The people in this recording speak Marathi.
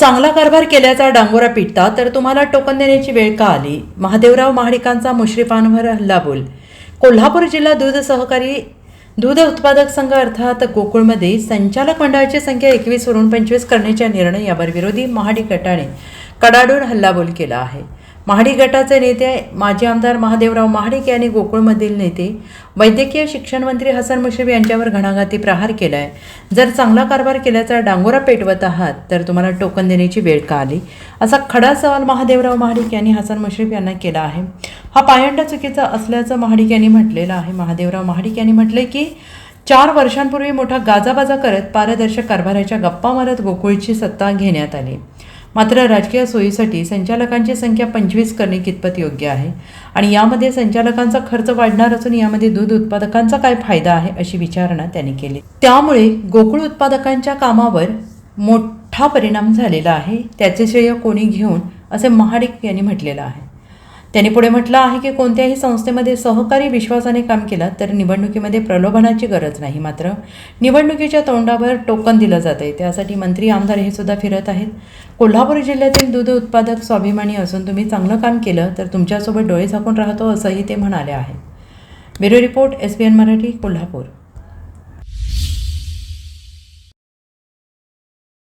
चांगला कारभार केल्याचा डांगोरा पिटता तर तुम्हाला टोकन देण्याची वेळ का आली? महादेवराव महाडिकांचा मुश्रीफांवर हल्लाबोल. कोल्हापूर जिल्हा दूध सहकारी दूध उत्पादक संघ अर्थात गोकुळमध्ये संचालक मंडळाची संख्या एकवीसवरून पंचवीस करण्याच्या निर्णयावर विरोधी महाडी गटाने कडाडून हल्लाबोल केला आहे. महाडी गटाचे नेते माजी आमदार महादेवराव महाडिक यांनी गोकुळमधील नेते वैद्यकीय शिक्षण मंत्री हसन मुश्रीफ यांच्यावर घणाघाती प्रहार केलाय. जर चांगला कारभार केल्याचा डांगोरा पेटवत आहात तर तुम्हाला टोकन देण्याची वेळ का आली? असा खडा सवाल महादेवराव महाडिक यांनी हसन मुश्रीफ यांना केला आहे. हा पायंडा चुकीचा असल्याचं महाडिक यांनी म्हटलेलं आहे. महादेवराव महाडिक यांनी म्हटले की चार वर्षांपूर्वी मोठा गाजाबाजा करत पारदर्शक कारभाराच्या गप्पा मारत गोकुळची सत्ता घेण्यात आली. मात्र राजकीय सोयीसाठी संचालकांची संख्या पंचवीस करणे कितपत योग्य आहे? आणि यामध्ये संचालकांचा खर्च वाढणार असून यामध्ये दूध उत्पादकांचा काय फायदा आहे अशी विचारणा त्यांनी केली. त्यामुळे गोकुळ उत्पादकांच्या कामावर मोठा परिणाम झालेला आहे. त्याचे श्रेय कोणी घेऊन? असे महाडिक यांनी म्हटलेलं आहे. त्यांनी पुढे म्हटलं आहे की कोणत्याही संस्थेमध्ये सहकारी विश्वासाने काम केलं तर निवडणुकीमध्ये प्रलोभनाची गरज नाही. मात्र निवडणुकीच्या तोंडावर टोकन दिलं जात आहे त्यासाठी मंत्री आमदार हे सुद्धा फिरत आहेत. कोल्हापूर जिल्ह्यातील दूध उत्पादक स्वाभिमानी असून तुम्ही चांगलं काम केलं तर तुमच्यासोबत डोळे झाकून राहतो असंही ते म्हणाले आहे. Bureau report S B N Marathi Kolhapur.